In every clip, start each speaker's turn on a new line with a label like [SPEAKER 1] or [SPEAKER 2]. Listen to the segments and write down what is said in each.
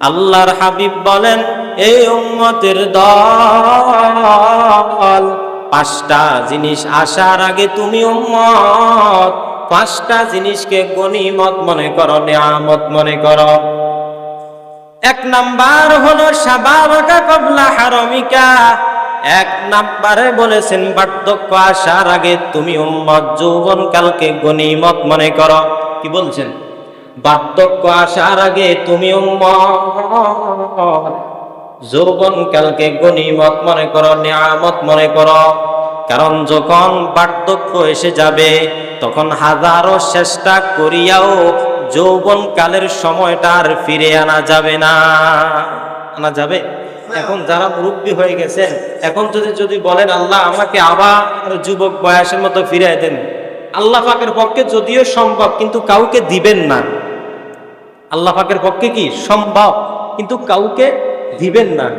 [SPEAKER 1] আল্লাহর হাবিব বলেন, এই উম্মতের দল, পাঁচটা জিনিস আসার আগে তুমি উম্মত, পাঁচটা জিনিসকে গনিমত মনে করো, নিয়ামত মনে করো। এক নাম্বার হলো সাবাবাকা কবলা হারমিকা। এক নাম্বারে বলেছেন, বার্ধক্য আসার আগে তুমি উম্মত যৌবন কালকে গনিমত মনে করো। কি বলছেন? বার্ধক্য আসার আগে তুমি যৌবন কালকে গনিমত মনে করো, নিয়ামত মনে করো। কারণ যখন বার্ধক্য এসে যাবে, তখন হাজারো চেষ্টা করিয়াও যৌবন কালের সময়টা আর ফিরে আনা যাবে না। আনা যাবে? এখন যারা মুরব্বী হয়ে গেছেন, এখন যদি যদি বলেন, আল্লাহ, আমাকে আবার যুবক বয়সের মতো ফিরে দেন। আল্লাহ পাকের পক্ষে যদিও সম্ভব, কিন্তু কাউকে দিবেন না। আল্লাহ পাকের পক্ষে কি? সম্ভব। কিন্তু কাউকে দিবেন না।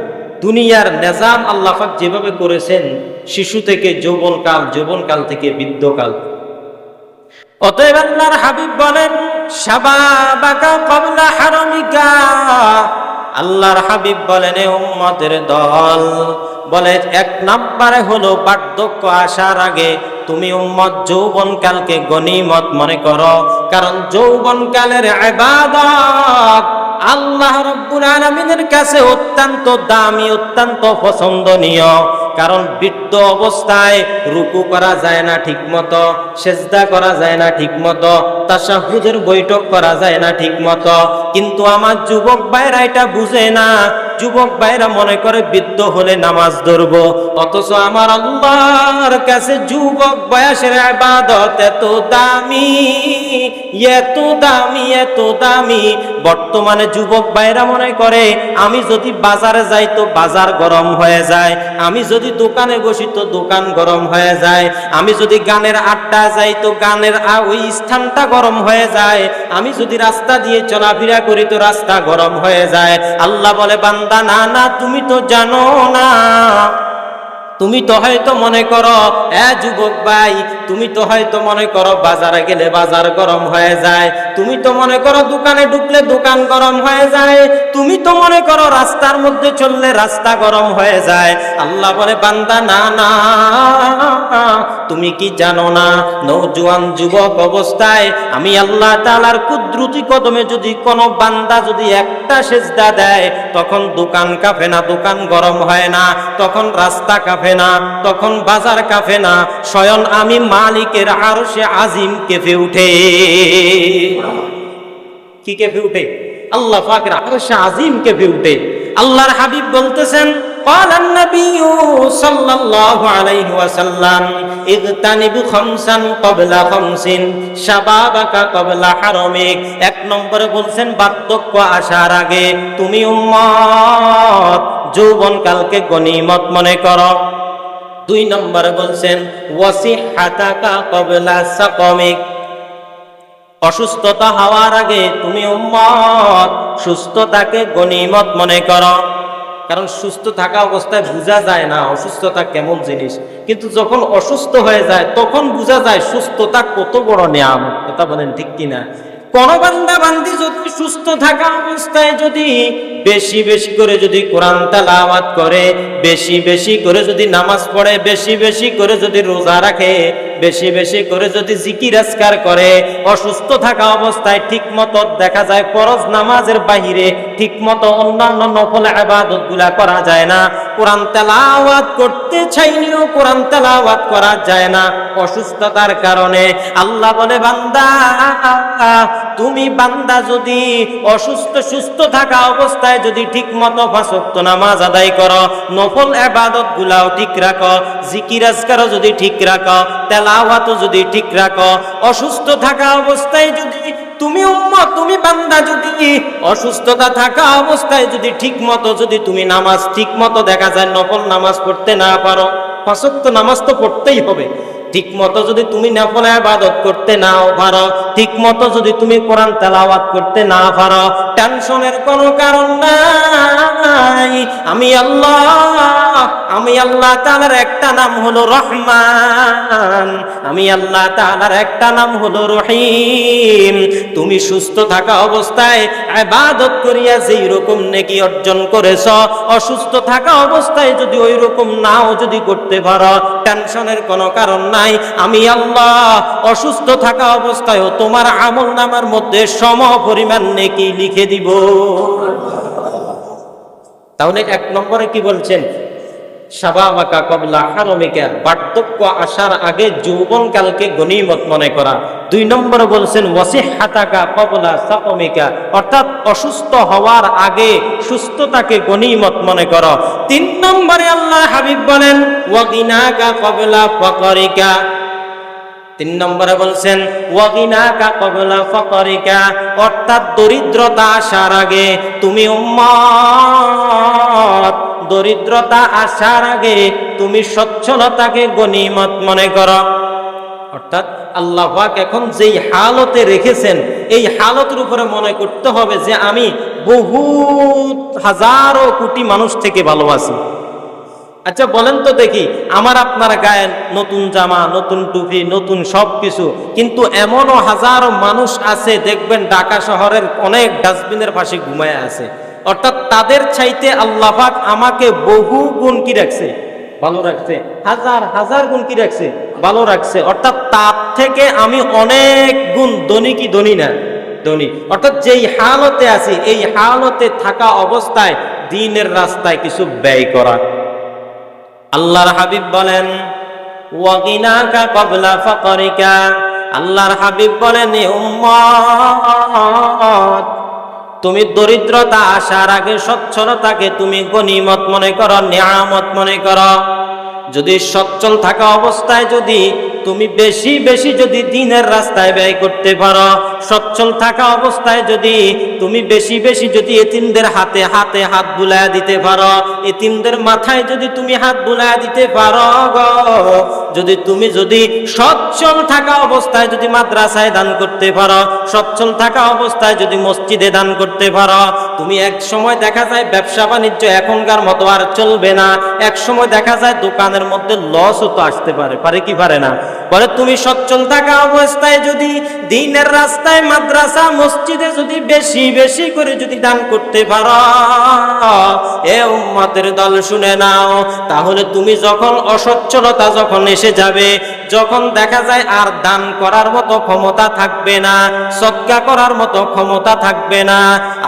[SPEAKER 1] দুনিয়ার নেজাম আল্লাহ পাক যেভাবে করেছেন, শিশু থেকে যৌবনকাল যৌবনকাল থেকে বৃদ্ধকাল। অতএব আল্লাহর হাবিব বলেন হারমিকা। আল্লাহর হাবিব বলেন দল। বলে, এক নাম্বারে হলো বার্ধক্য আসার আগে তুমি উম্মত, যৌবনকালকে গনিমত মনে করো। কারণ যৌবনকালের ইবাদত আল্লাহ রব্বুল আলামিনের কাছে অত্যন্ত দামি, অত্যন্ত পছন্দনীয়। কারণ বৃদ্ধ অবস্থায় রুকু করা যায় না ঠিক মতো সেজদা করা যায় না ঠিক মতো তাসাহুদের বৈঠক করা যায় না ঠিক মতো কিন্তু আমার যুবক ভাইরা এটা বুঝে না যুবক ভাইরা মনে করে বৃদ্ধ হলে নামাজ ধরব। অথচ আমার আল্লাহর কাছে যুবক বয়সের ইবাদত এত দামি এত দামি এত দামি। বর্তমানে যুবক ভাইরা মনে করে, আমি যদি বাজারে যাই তো বাজার গরম হয়ে যায়, আমি যদি দোকানে বসি তো দোকান গরম হয়ে যায়, আমি যদি গানের আড্ডা যাই তো গানের ওই স্থানটা গরম হয়ে যায়, আমি যদি রাস্তা দিয়ে চলাফেরা করি তো রাস্তা গরম হয়ে যায়। আল্লাহ বলে বান্দা না না তুমি তো জানো না। তুমি তো হয়তো মনে করো, এ যুবক ভাই, তুমি তো হয়তো মনে করো বাজারে গেলে বাজার গরম হয়ে যায়। তুমি তো মনে করো দোকানে ঢুকলে দোকান গরম হয়ে যায়। তুমি তো মনে করো রাস্তার মধ্যে চললে রাস্তা গরম হয়ে যায়। আল্লাহ বলে, বান্দা, না না, তুমি কি জানো না নৌজওয়ান যুবক অবস্থায় আমি আল্লাহ তাআলার কুদরতি কদমে যদি কোনো বান্দা যদি একটা সেজদা দেয়, তখন দোকান কাঁপে না, দোকান গরম হয় না, তখন রাস্তা কাঁপে না, তখন বাজার কাঁপে না স্বয়ং আমি মালিকের আরও সে আজিম কেঁপে উঠে। কি কেঁপে উঠে? আল্লাহ ফাকরা আরও সে আজিম কেঁপে উঠে। আল্লাহর হাবিব বলতেছেন قال النبي صلى الله عليه وسلم اغتنب خمسا قبل خمس شبابك قبل حرمك এক নম্বরে বলছেন বার্ধক্য আসার আগে তুমি উম্মত যৌবন কালকে গনিমত মনে করো দুই নম্বরে বলছেন ওয়াসিহাতাকা কবলা সাকমিক অসুস্থতা হওয়ার আগে তুমি উম্মত সুস্থতাকে গনিমত মনে করো কারণ সুস্থ থাকা অবস্থায় বোঝা যায় না অসুস্থতা কেমন জিনিস। কিন্তু যখন অসুস্থ হয়ে যায়, তখন বোঝা যায় সুস্থতা কত বড় নিয়াম কথা বলেন ঠিক কিনা? কোন বান্দা বান্দি যদি সুস্থ থাকা অবস্থায় যদি বেশি বেশি করে যদি কোরআন তালাওয়াত করে, বেশি বেশি করে যদি নামাজ পড়ে, বেশি বেশি করে যদি রোজা রাখে বেশি বেশি করে যদি জিকির আজকার করে, অসুস্থ থাকা অবস্থায় ঠিক মতো দেখা যায় ফরজ নামাজের বাহিরে ঠিক মতো অন্যান্য নফল আবাদতগুলা করা যায় না। কোরআন তেলাওয়াত করতে চাইলেও কোরআন তেলাওয়াত করা যায় না। অসুস্থতার কারণে আল্লাহ বলে, বান্দা তুমি বান্দা যদি অসুস্থ, সুস্থ থাকা অবস্থায় যদি ঠিক মতো ফাঁসক্ত নামাজ আদায় করো, নফল আবাদত গুলাও ঠিক রাখো, জিকির আজকারও যদি ঠিক রাখো, তেলাওয়াতও যদি ঠিক রাখো, অসুস্থ থাকা অবস্থায় যদি তুমি উম্মত, তুমি বান্দা যদি অসুস্থতা থাকা অবস্থায় যদি ঠিক মতো যদি তুমি নামাজ ঠিক মতো দেখা যায়, নফল নামাজ পড়তে না পারো ফাঁসক্ত নামাজ তো পড়তেই হবে। ঠিক মতো যদি তুমি নফল আবাদত করতে নাও পারো ঠিক মতো যদি তুমি কোরআন তেলাওয়াত করতে না পারো টেনশনের কোনো কারণ নাই। আমি আল্লাহ আমি আল্লাহ তাআলার একটা নাম হলো রহমান। আমি আল্লাহ তাআলার একটা নাম হলো রহিম। তুমি সুস্থ থাকা অবস্থায় করিয়া যেই রকম অর্জন করেছ, অসুস্থ থাকা অবস্থায় যদি ওই রকম নাও যদি করতে পারো, টেনশনের কোনো কারণ নাই। আমি আল্লাহ, অসুস্থ থাকা অবস্থায়ও তোমার আমল নামার মধ্যে সম পরিমাণ নেকি লিখে দিব। তাহলে এক নম্বরে কি বলছেন? সাবাবাকা কবলা হারমিকা, বার্ধক্য আসার আগে যৌবনকালকে গনিমত মনে করা। দুই নম্বরে বলছেন, ওয়াসিহাতাকা কবলা সাকমিকা অর্থাৎ অসুস্থ হওয়ার আগে সুস্থতাকে গনিমত মনে করো। তিন নম্বরে আল্লাহ হাবিব বলেন, ওয়াগিনাকা কবলা ফকরিকা তিন নম্বরে বলছেন, ওয়াগিনাকা কবলা ফকরিকা অর্থাৎ দরিদ্রতা আসার আগে তুমি উম্মত দরিদ্রতা আসার আগে তুমি সচ্ছলতাকে গনিমত মনে করো। অর্থাৎ আল্লাহ পাক এখন যেই হালতে রেখেছেন, এই হালতের উপরে মনে করতে হবে যে আমি বহুত হাজারো কোটি মানুষ থেকে ভালো আছি আচ্ছা বলেন তো দেখি, আমার আপনার গায়ে নতুন জামা, নতুন টুপি, নতুন সব কিছু কিন্তু এমনও হাজারো মানুষ আছে, দেখবেন ঢাকা শহরের অনেক ডাস্টবিনের পাশে ঘুমায় আছে। অর্থাৎ তাদের চাইতে আল্লাহ পাক আমাকে বহু গুণ কি রাখছে? ভালো রাখছে। হাজার হাজার গুণ কি রাখছে? ভালো রাখছে। অর্থাৎ তার থেকে আমি অনেক গুণ ধনী কি ধনী না? ধনী। অর্থাৎ যেই হালতে আছি, এই হালতে থাকা অবস্থায় দিনের রাস্তায় কিছু ব্যয় করা। আল্লাহর হাবিব বলেন, ওয়াগিনাকা কবলা ফাকরিকা। আল্লাহর হাবিব বলেন উম্মত, তুমি দরিদ্রতা আসার আগে সচ্ছলতাকে তুমি গনিমত মনে করো, নিয়ামত মনে করো। যদি সচ্ছল থাকা অবস্থায় যদি তুমি বেশি বেশি যদি দিনের রাস্তায় ব্যয় করতে পারো, সচ্ছল থাকা অবস্থায় যদি তুমি বেশি বেশি যদি এতিমদের হাতে হাতে হাত বুলায় দিতে পারো, এতিমদের মাথায় যদি তুমি হাত বুলায় দিতে পারো যদি তুমি যদি সচ্ছল থাকা অবস্থায় যদি মাদ্রাসায় দান করতে পারো, সচ্ছল থাকা অবস্থায় যদি মসজিদে দান করতে পারো, তুমি এক সময় দেখা যায় ব্যবসা বাণিজ্য এখনকার মতো আর চলবে না, এক সময় দেখা যায় দোকানের মধ্যে লসও তো আসতে পারে পারে কি পারে না? বলে, তুমি সচ্ছল থাকা অবস্থায় যদি দিনের রাস্তায় মাদ্রাসা, মসজিদে যদি বেশি বেশি করে যদি দান করতে পারো, এ উম্মতের দল শুনে নাও, তাহলে তুমি যখন অসচ্ছলতা যখন এসে যাবে যখন দেখা যায় আর দান করার মতো ক্ষমতা থাকবে না, সৎকা করার মতো ক্ষমতা থাকবে না,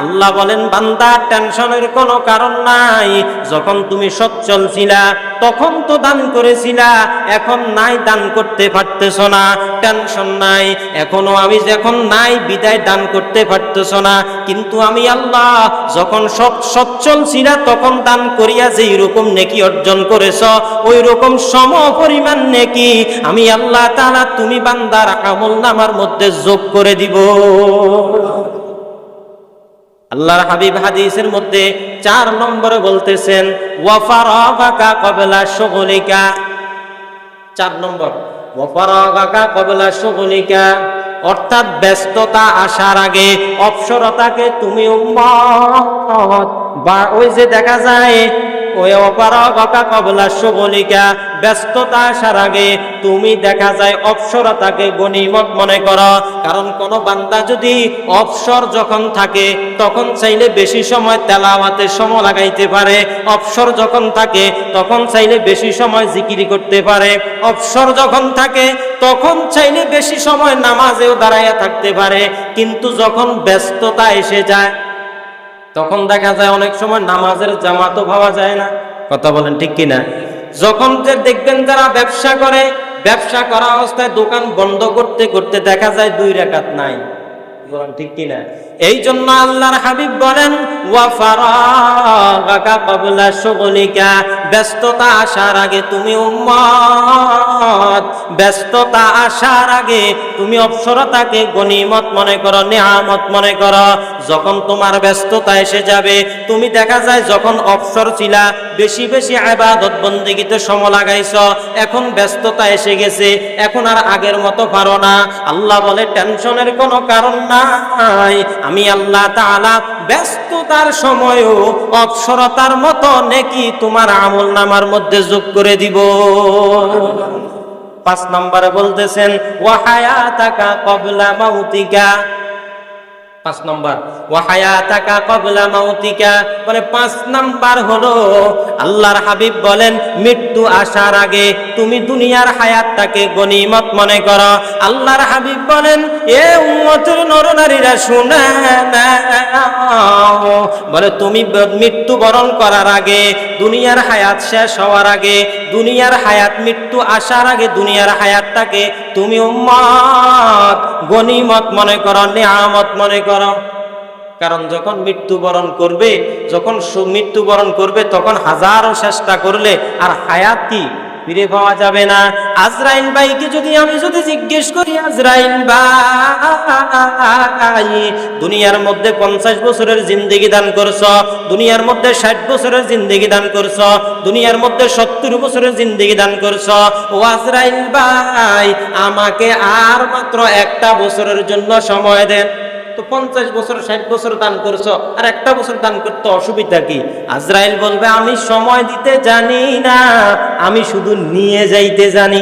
[SPEAKER 1] আল্লাহ বলেন, বান্দা, টেনশনের কোনো কারণ নাই। যখন তুমি সচ্ছল ছিলা, তখন তো দান করেছিলা, এখন নাই, দান করতে পারতেছ না, টেনশন নাই। এখনও আমি যখন নাই, বিদায় দান করতে পারতেছ না, কিন্তু আমি আল্লাহ, যখন সব সচ্ছল ছিলা, তখন দান করিয়া যেই রকম নেকি অর্জন করেছ, ওই রকম সম পরিমাণ নেকি আমি আল্লাহ তাআলা তুমি বান্দার আমল নামার মধ্যে যোগ করে দিব। আল্লাহর হাবিব হাদিসের মধ্যে চার নম্বরে বলতেছেন ওয়াফারাগাকা কবলা শুগলিকা। চার নম্বর ওয়াফারাগাকা কবলা শুগলিকা। অর্থাৎ ব্যস্ততা আসার আগে অপসরতাকে তুমি উম্মত বা ওই যে দেখা যায় ওই অপারগতা কবলা ব্যস্ততা আসার আগে তুমি দেখা যায় অপসরতাকে গনিমত মনে করো। কারণ কোন বান্দা যদি যখন থাকে, তখন চাইলে বেশি সময় তেলাওয়াতে লাগাইতে পারে। অপসর যখন থাকে, তখন চাইলে বেশি সময় জিকিরি করতে পারে। অপসর যখন থাকে, তখন চাইলে বেশি সময় নামাজেও দাঁড়াইয়া থাকতে পারে। কিন্তু যখন ব্যস্ততা এসে যায় তখন দেখা যায় অনেক সময় নামাজের জামাতও পাওয়া যায় না। কথা বলেন ঠিক কিনা? যখন যে দেখবেন যারা ব্যবসা করে, ব্যবসা করা অবস্থায় দোকান বন্ধ করতে করতে দেখা যায় দুই রেখাত নাই। এই জন্য আল্লাহর হাবিব বলেন ব্যস্ততা আসার আগে তুমি উম্মত। ব্যস্ততা আসার আগে তুমি অবসরতাকে গনিমত মনে করো নেহামত মনে করো। যখন তোমার ব্যস্ততা এসে যাবে, তুমি দেখা যায় যখন অবসর ছিলা, বেশি বেশি আবাদত বন্দিগিতে সম লাগাইছ, এখন ব্যস্ততা এসে গেছে, এখন আর আগের মতো পারো না। আল্লাহ বলে, টেনশনের কোনো কারণ নাই। আমি আল্লাহ তাআলা ব্যস্ততার সময়ও অপসরতার মতো নেকি তোমার আমল নামার মধ্যে যোগ করে দিব। পাঁচ নম্বরে বলতেছেন ওয়াহায়া তাকা কবলা মাউতিকা। পাঁচ নম্বর। ওয়াহায়া তাকা কবলা মাউতিকা। বলে পাঁচ নাম্বার হলো, আল্লাহর হাবিব বলেন, মৃত্যু আসার আগে তুমি দুনিয়ার হায়াতটাকে গনিমত মনে করো। আল্লাহর হাবিব বলেন, এ উম্মতের নরনারীরা শুনে। বলে তুমি মৃত্যু মৃত্যুবরণ করার আগে, দুনিয়ার হায়াত শেষ হওয়ার আগে দুনিয়ার হায়াত, মৃত্যু আসার আগে দুনিয়ার হায়াতটাকে তুমি উম্মত, গনিমত মনে করো, নিয়ামত মনে করো। কারণ যখন মৃত্যুবরণ করবে, যখন মৃত্যুবরণ করবে, তখন হাজারো চেষ্টা করলে, আর হায়াত কি? ফিরে পাওয়া যাবে না। আজরাইল ভাইকে যদি আমি যদি জিজ্ঞেস করি, আজরাইল ভাই, দুনিয়ার মধ্যে পঞ্চাশ বছরের জিন্দেগি দান করছ, দুনিয়ার মধ্যে ষাট বছরের জিন্দেগি দান করছ, দুনিয়ার মধ্যে সত্তর বছরের জিন্দেগি দান করছ, ও আজরাইল ভাই, আমাকে আর মাত্র একটা বছরের জন্য সময় দেন। তো পঞ্চাশ বছর, ষাট বছর দান করছ, আর একটা বছর দান করতে অসুবিধা কি? আজরাইল বলবে, আমি সময় দিতে জানি না, আমি শুধু নিয়ে যাইতে জানি।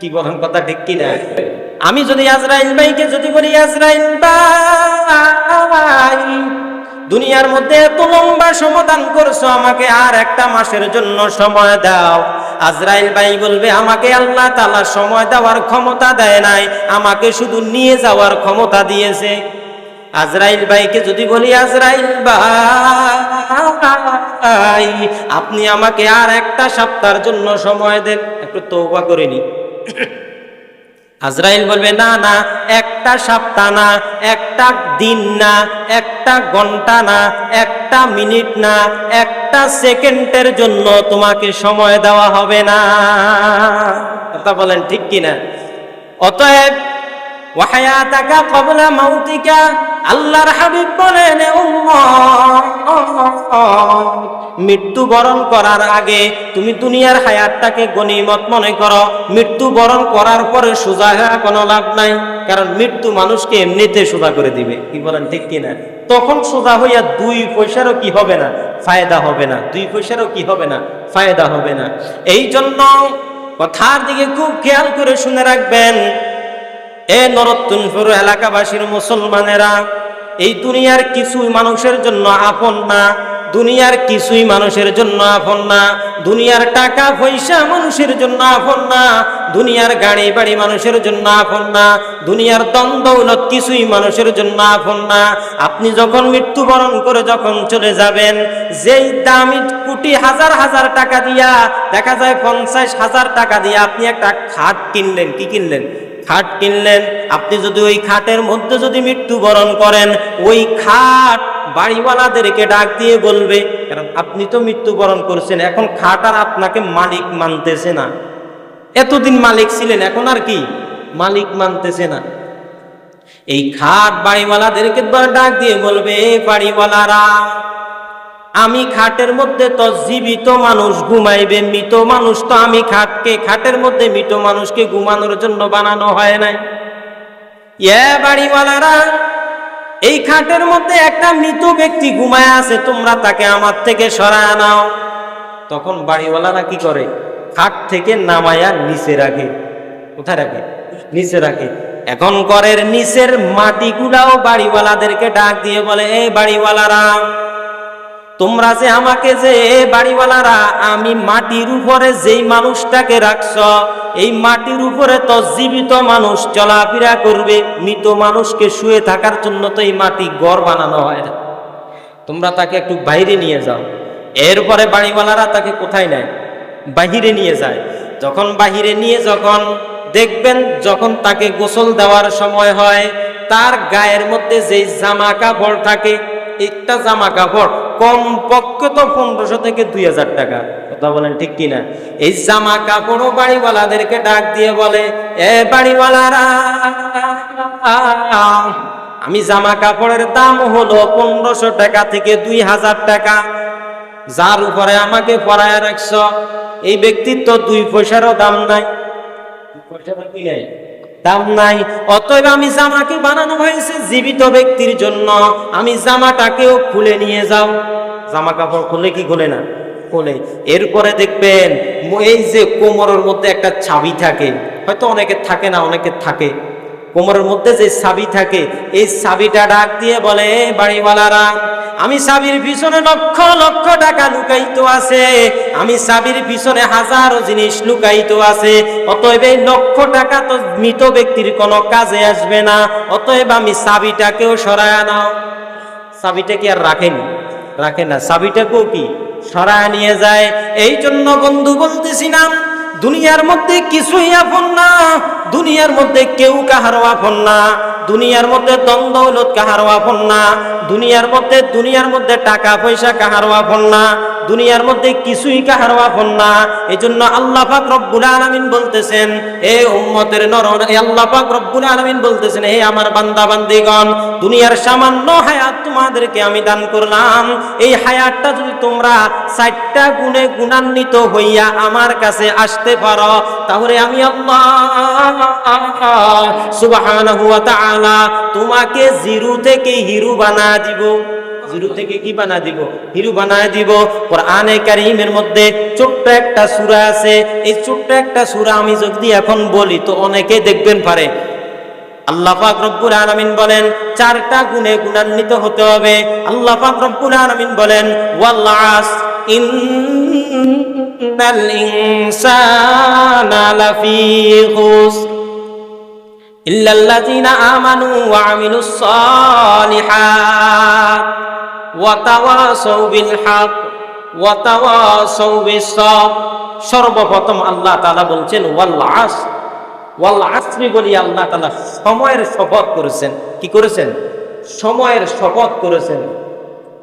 [SPEAKER 1] কি বলেন কথা ঠিক কি না? আমি যদি আজরাইল ভাইকে যদি বলি, আজরাইল ভাই দুনিয়ার মধ্যে এত লম্বা সমাধান করছ, আমাকে আর একটা মাসের জন্য সময় দাও। আজরাইল ভাই বলবে, আমাকে আল্লাহ তাআলা সময় দেওয়ার ক্ষমতা দেয় নাই, আমাকে শুধু নিয়ে যাওয়ার ক্ষমতা দিয়েছে। আজরাইল ভাইকে যদি বলি, আজরাইল ভাই, আপনি আমাকে আর একটা সপ্তাহের জন্য সময় দেন, একটু তৌবা করে নি আজরাইল বলবে, না না, একটা সপ্তাহ না, একটা দিন না, একটা ঘণ্টা না, একটা মিনিট না, একটা সেকেন্ডের জন্য তোমাকে সময় দেওয়া হবে না। কথা বলেন ঠিক কিনা? অতএব বলেন মৃত্যুবরণ করার আগে তুমি দুনিয়ার হায়াতটাকে গনিমত মনে করো। মৃত্যুবরণ করার পরে সোজা হওয়া কোনো লাভ নাই, কারণ মৃত্যু মানুষকে এমনিতে সোজা করে দিবে। কি বলেন, ঠিক কিনা তখন সোজা হইয়া দুই পয়সারও কি হবে না? ফায়দা হবে না। দুই পয়সারও কি হবে না? ফায়দা হবে না। এই জন্য কথার দিকে খুব খেয়াল করে শুনে রাখবেন এ নরত্তুনপুর এলাকাবাসীর মুসলমানেরা, এই দুনিয়ার কিছুই মানুষের জন্য আপন না, দুনিয়ার কিছুই মানুষের জন্য আপন না, দুনিয়ার টাকা পয়সা মানুষের জন্য আপন না, দুনিয়ার গাড়ি বাড়ি মানুষের জন্য আপন না, দুনিয়ার দ্বন্দ্বৌলত কিছুই মানুষের জন্য আপন না। আপনি যখন মৃত্যুবরণ করে যখন চলে যাবেন, যেই দামি কোটি হাজার হাজার টাকা দিয়া, দেখা যায় পঞ্চাশ হাজার টাকা দিয়ে আপনি একটা খাট কিনলেন, কি কিনলেন? খাট কিনলেন। আপনি যদি ওই খাটের মধ্যে যদি মৃত্যুবরণ করেন, ওই খাট বাড়িওয়ালাদেরকে ডাক দিয়ে বলবে, কারণ আপনি তো মৃত্যুবরণ করছেন, এখন খাট আর আপনাকে মালিক মানতেছে না। এতদিন মালিক ছিলেন, এখন আর কি? মালিক মানতেছে না। এই খাট বাড়িওয়ালাদেরকে ডাক দিয়ে বলবে, "এ বাড়িওয়ালারা আমি খাটের মধ্যে তো জীবিত মানুষ ঘুমাইবে, মৃত মানুষ তো আমি খাটকে, খাটের মধ্যে মৃত মানুষকে ঘুমানোর জন্য বানানো হয় নাই। এ বাড়িওয়ালারা, এই খাটের মধ্যে একটা মৃত ব্যক্তি ঘুমায় আছে, তোমরা তাকে আমার থেকে সরায় নাও। তখন বাড়িওয়ালারা কি করে? খাট থেকে নামায়া নিচে রাখে। কোথায় রাখে? নিচে রাখে। এখন ঘরের নিচের মাটিগুলাও বাড়িওয়ালাদেরকে ডাক দিয়ে বলে, এই বাড়িওয়ালারা তোমরা যে আমাকে যে বাড়িওয়ালারা, আমি মাটির উপরে যেই মানুষটাকে রাখছ, এই মাটির উপরে তো জীবিত মানুষ চলাফেরা করবে, মৃত মানুষকে শুয়ে থাকার জন্য তো এই মাটি গড় বানানো হয় না। তোমরা তাকে একটু বাইরে নিয়ে যাও। এরপরে বাড়িওয়ালারা তাকে কোথায় নেয়? বাহিরে নিয়ে যায়। যখন বাহিরে নিয়ে যখন দেখবেন, যখন তাকে গোসল দেওয়ার সময় হয়, তার গায়ের মধ্যে যেই জামা কাপড় থাকে, একটা জামা কাপড় কম পক্ষে তো পনেরোশো থেকে দুই হাজার টাকা। কথা বলেন ঠিক কিনা? এই জামা কাপড়ও বাড়িওয়ালাদেরকে ডাক দিয়ে বলে, এ বাড়িওয়ালারা, আমি জামা কাপড়ের দাম হলো পনেরোশো টাকা থেকে দুই হাজার টাকা। যার উপরে আমাকে পড়ায় রাখছ। এই ব্যক্তির তো দুই পয়সারও দাম নাই। দুই কি নাই। দাম নাই। অতএব আমি জামাকে বানানো হয়েছে জীবিত ব্যক্তির জন্য। আমি জামাটাকেও খুলে নিয়ে যাও। জামা কাপড় খুলে কি খুলে না? খুলে। এরপরে দেখবেন, এই যে কোমরের মধ্যে একটা ছাবি থাকে, হয়তো অনেকের থাকে না, অনেকে থাকে। কোমরের মধ্যে যে সাবি থাকে, এই সাবিটা ডাক দিয়ে বলে, "এ বাড়িওয়ালারা, আমি সাবির পিছনে লক্ষ লক্ষ টাকা লুকাইত আছে, আমি সাবির পিছনে হাজারো জিনিস লুকাইত আছে, অতএব এই লক্ষ টাকা তো মৃত ব্যক্তির কোনো কাজে আসবে না, অতএব আমি সাবিটাকেও সরায় নাও। চাবিটা কি আর রাখেনি? রাখে না। চাবিটাকেও কি সরায় নিয়ে যায়? এই জন্য বন্ধু বলতেছিলাম দুনিয়ার মধ্যে কিছুই আপন না দুনিয়ার মধ্যে কেউ কাহারও আপন না। দুনিয়ার মধ্যে দ্বন্দ্ব দৌলত কাহারও আপন না। দুনিয়ার মধ্যে দুনিয়ার মধ্যে টাকা পয়সা কাহারও আপন না। দুনিয়ার মধ্যে কিছুই কাহারও আপন না। এই জন্য আল্লাহ পাক রব্বুল আলামিন বলতেছেন, এ উম্মতের নর এ আল্লাহ পাক রব্বুল আলামিন বলতেছেন, হে আমার বান্দা বান্দিগণ দুনিয়ার সামান্য হায়াত তোমাদেরকে আমি দান করলাম। এই হায়াতটা যদি তোমরা চারটা গুণে গুণান্বিত হইয়া আমার কাছে আসতে পারো, তাহলে আমি আল্লাহ সুবহানাহু ওয়া তাআলা তোমাকে জিরো থেকে হিরো বানা দিব। জিরো থেকে কি বানা দিব? হিরু দিব। কোরআনে কারীমের মধ্যে ছোট্ট একটা আছে। এই ছোট্ট একটা আমি যদি এখন বলি, তো অনেকে দেখবেন পারে। আল্লাহ পাক রব্বুল আলামিন বলেন, চারটা গুণে গুণান্বিত হতে হবে। আল্লাহ পাক রব্বুল আলামিন বলেন, ওয়াল আস, ইন্নাল ইনসানা খুসর। আমানু ওয়া ওয়া সব সর্বপ্রথম আল্লাহ বলছেন বলি আল্লাহ সময়ের শপথ করেছেন। কি করেছেন? সময়ের শপথ করেছেন।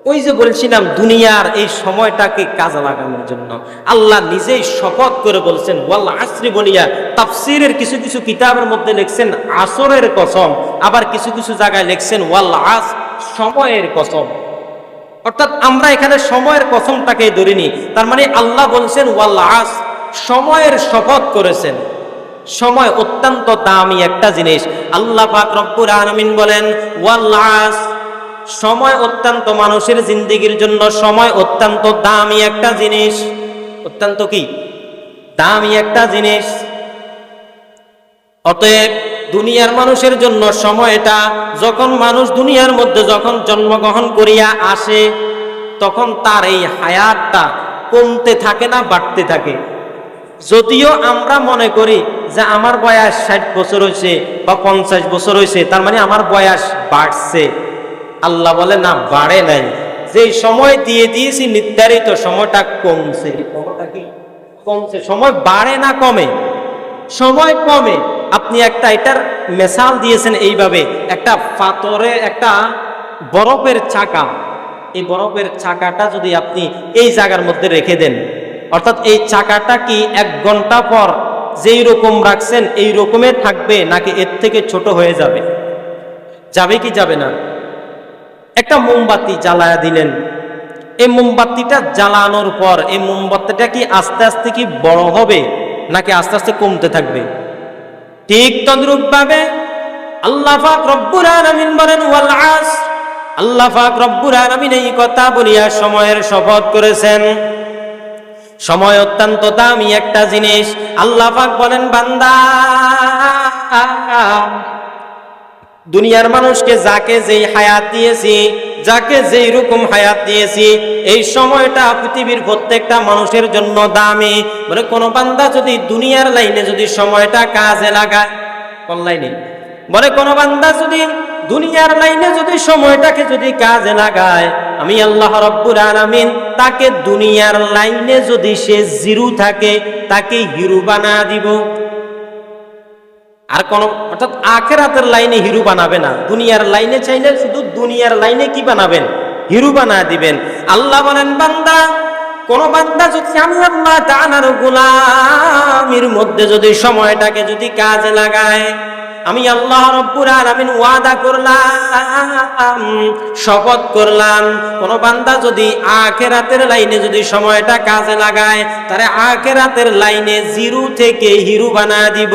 [SPEAKER 1] ওই যে বলছিলাম, দুনিয়ার এই সময়টাকে কাজে লাগানোর জন্য। আল্লাহ নিজেই শপথ করে বলছেন ওয়াল্লা আশ্রী বলিয়া তাফসিরের কিছু কিছু কিতাবের মধ্যে লিখছেন আসরের কসম, আবার কিছু কিছু জায়গায় লিখছেন ওয়াল্লা আস, সময়ের কসম। অর্থাৎ আমরা এখানে সময়ের কসমটাকে ধরিনি, তার মানে আল্লাহ বলছেন ওয়াল্লা আস, সময়ের শপথ করেছেন। সময় অত্যন্ত দামি একটা জিনিস। আল্লাহ পাক রব্বুল আলামিন বলেন ওয়াল্লা আস, সময় অত্যন্ত মানুষের জিন্দিগির জন্য সময় অত্যন্ত দামি একটা জিনিস। অত্যন্ত কি? দামি একটা জিনিস। অতএব দুনিয়ার মানুষের জন্য সময়টা যখন মানুষ দুনিয়ার মধ্যে যখন জন্মগ্রহণ করিয়া আসে, তখন তার এই হায়াতটা কমতে থাকে না বাড়তে থাকে। যদিও আমরা মনে করি যে আমার বয়স ষাট বছর হয়েছে বা পঞ্চাশ বছর হয়েছে তার মানে আমার বয়স বাড়ছে। আল্লাহ বলে, না, বাড়ে নাই। যে সময় দিয়ে দিয়েছি নির্ধারিত সময়টা কমছে। কমছে। সময় বাড়ে না কমে? সময় কমে। আপনি একটা এটার মেশাল দিয়েছেন এইভাবে। একটা পাথরে একটা বরফের চাকা। এই বরফের চাকাটা যদি আপনি এই জায়গার মধ্যে রেখে দেন, অর্থাৎ এই চাকাটা কি এক ঘণ্টা পর যেই রকম রাখছেন, এই রকমের থাকবে নাকি এর থেকে ছোট হয়ে যাবে? যাবে কি যাবে না? একটা মোমবাতি জ্বালায়া দিলেন। এই মোমবাতিটা জ্বালানোর পর, এই মোমবাতিটা কি আস্তে আস্তে কি বড় হবে নাকি আস্তে আস্তে কমতে থাকবে? ঠিক তদ্রূপ ভাবে আল্লাহ পাক রব্বুল বলেন, ওয়াল আস। আল্লাহ পাক এই কথা বলিয়া সময়ের শপথ করেছেন। সময় অত্যন্ত দামি একটা জিনিস। আল্লাহ বলেন, বান্দা, দুনিয়ার মানুষকে যাকে যেই হায়াত দিয়েছি যাকে যেই রকম হায়াত দিয়েছি, এই সময়টা পৃথিবীর প্রত্যেকটা মানুষের জন্য দামি। মানে কোন বান্দা যদি দুনিয়ার লাইনে যদি সময়টা কাজে লাগায় কোন লাইনে বলে কোন বান্দা যদি দুনিয়ার লাইনে যদি সময়টাকে যদি কাজে লাগায়, আমি আল্লাহ রব্বুল আলামিন তাকে দুনিয়ার লাইনে যদি সে জিরু থাকে, তাকে হিরু বানা দিব। আর কোন, অর্থাৎ আখেরাতের লাইনে হিরু বানাবে না। দুনিয়ার লাইনে চাইলে শুধু দুনিয়ার লাইনে কি বানাবেন? হিরু বানা দিবেন। আল্লাহ বলেন, বান্দা, কোন বান্দা যদি আমি আল্লাহ তাআলার গোলামির মধ্যে যদি সময়টাকে যদি কাজে লাগায়, আমি আল্লাহ রব্বুর আলামিন ওয়াদা করলাম, শপথ করলাম, কোন বান্দা যদি আখেরাতের লাইনে যদি সময়টা কাজে লাগায়, তারে আখেরাতের লাইনে জিরু থেকে হিরু বানা দিব।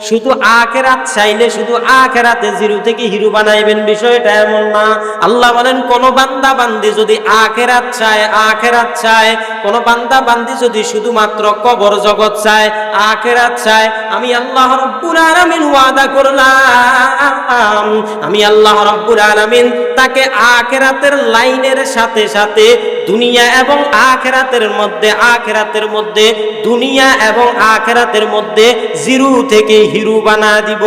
[SPEAKER 1] শুধু আখেরাত চাইলে শুধু আখেরাতে জিরো থেকে হিরো বানাইবেন বিষয়টা এমন না। আল্লাহ বলেন, কোন বান্দা বান্দি যদি আখেরাত চায় আখেরাত চায়। কোন বান্দা বান্দি যদি শুধুমাত্র কবর জগৎ চায়, আখেরাত চায়। আমি আল্লাহ রব্বুল আলামিন ওয়াদা করলাম। আমি আল্লাহ রব্বুল আলামিন তাকে আখেরাতের লাইনের সাথে সাথে দুনিয়া এবং আখেরাতের মধ্যে আখেরাতের মধ্যে, দুনিয়া এবং আখেরাতের মধ্যে জিরু থেকে হিরু বানা দিব।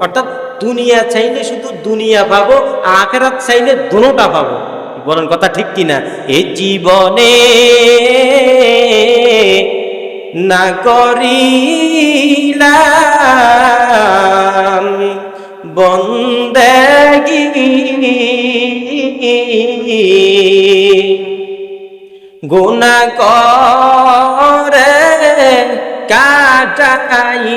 [SPEAKER 1] অর্থাৎ দুনিয়া চাইলে শুধু দুনিয়া পাবো, আখেরাত চাইলে দুটোটা পাবো। বলেন কথা ঠিক কিনা? এই জীবনে না করিলাম বন্দেগি। গুনা করে কাটাইলাম।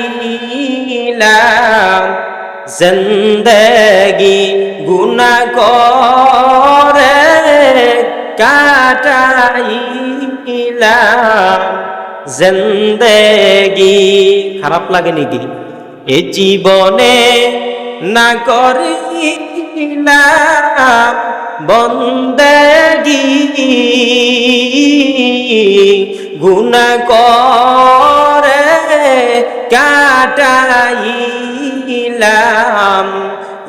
[SPEAKER 1] জিন্দগি গুনা করে কাটাইলাম। জিন্দগি খারাপ লাগে নাকি এ জীবনে না করিলাম। বন্দেগি গুনা করে কাটাইলাম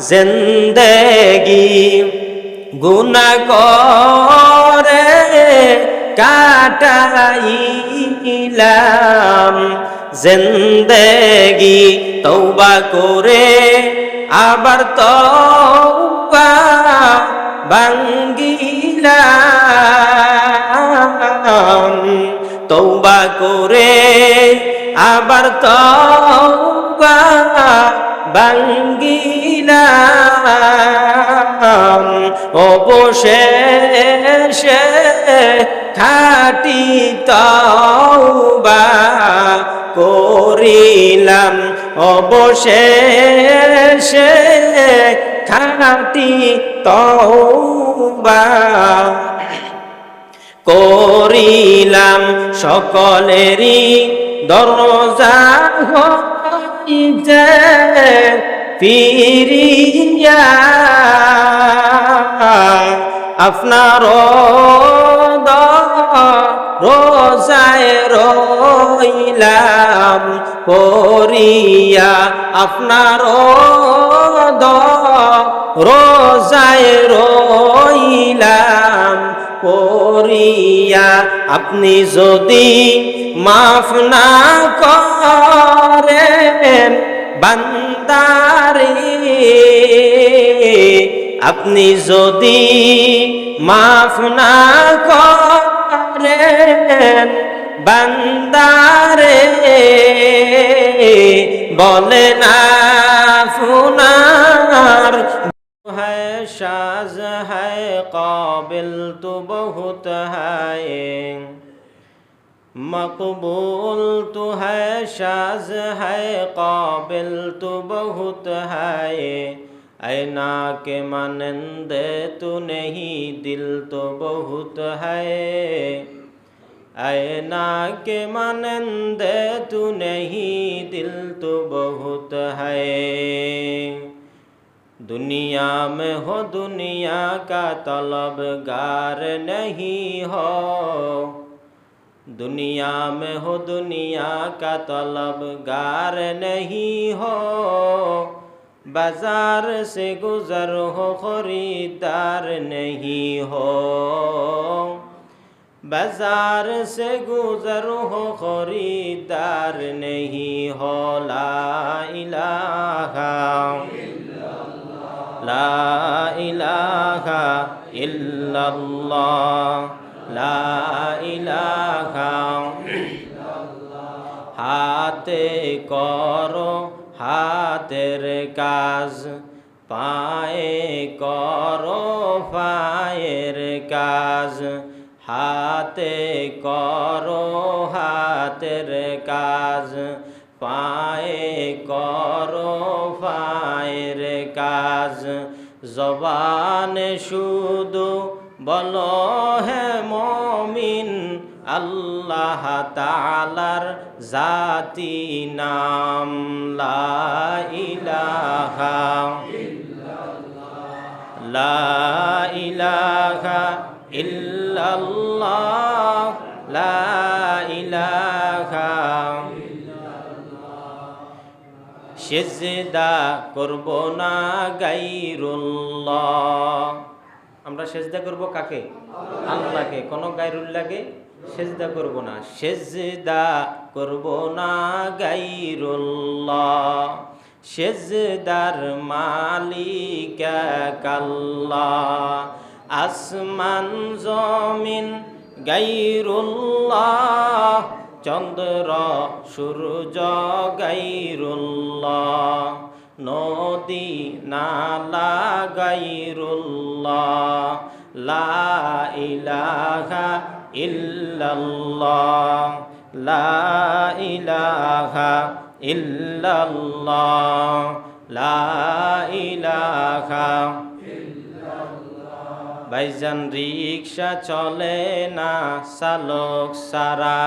[SPEAKER 1] জিন্দগি গুনা করে কাটাইলাম জিন্দগি তৌবা করে আবার তৌবা ভাঙ্গিলাম তৌবা করে আবার তৌবা ভাঙ্গিলাম অবশেষে খাটি তৌবা করিলাম। অবশেষে খাটি তৌবা করিলাম। সকলেরই দরজা হইতে ফিরিয়া। আপনার রোজায় রইলাম করিয়া আপনার রোজায় রইলাম করিয়া। আপনি যদি মাফ না করেন বান্দারে, আপনি যদি মাফ না করেন বান্দারে বলে না ফুনার है शाज है काबिल तो बहुत है मकबूल तो है शाज है काबिल तो बहुत है ऐना के मानंदे तो नहीं दिल तो बहुत है ऐना के मानंदे तू नहीं दिल तो बहुत है दुनिया में हो दुनिया का तलबगार नहीं हो दुनिया में हो दुनिया का तलबगार नहीं हो बाजार से गुजर हो खरीदार नहीं हो बाजार से गुजर हो खरीदार नहीं हो ला इलाहा লা ইলাহা ইল্লাল্লাহ লা ইলাহা হাতে করো হাতের কাজ পায়ে করো পায়ের কাজ হাতে করো হাতের কাজ, পায়ে করো পায়ের কাজ। জবান শুধু বলো, হে মমিন, আল্লাহ তালার জাতি নাম লা ইলাহা লা ইলাহা ইল্লাল্লাহ, লা ইলাহা সেজদা করব না গাইরুল্লাহ আমরা সেজদা করব কাকে? আল্লাহকে। কোন গাইরুল্লাহকে সেজদা করব না। সেজদা করব না গাইরুল্লাহ সেজদার মালিক কাল্লাহ আসমান জমিন গাইরুল্লাহ, চন্দ্র, সূর্য গাইরুল্লাহ, নদী, নালা গাইরুল্লাহ, লা ইলাহা ইল্লাল্লাহ, লা ইলাহা ইল্লাল্লাহ, লা ইলাহা ভাইজান রিক্সা চলে না, চালক সারা,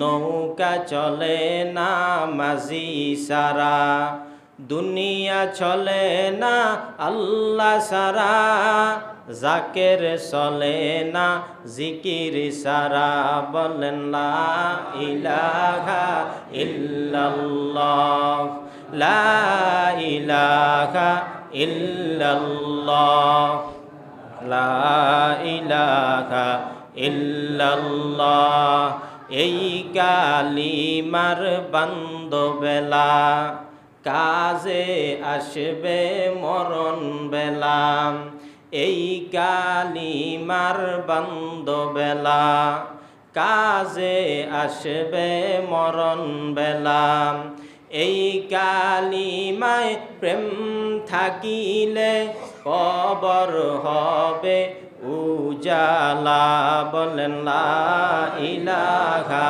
[SPEAKER 1] নৌকা চলে না, মাঝি সারা। দুনিয়া চলে না, আল্লাহ সারা, জাকের চলে না, জিকির সারা। বলেন লা ইলাহা ইল্লাল্লাহ, লা ইলাহা ইল্লাল্লাহ। লা ইলাহা ইল্লাল্লাহ। এই কালিমার বান্ধবেলা, কাজে আসবে মরণ বেলা। এই কালিমার বান্ধবেলা, কাজে আসবে মরণ বেলা। এই কালিমায় প্রেম থাকিলে কবর হবে উজালা বলেন লা ইলাহা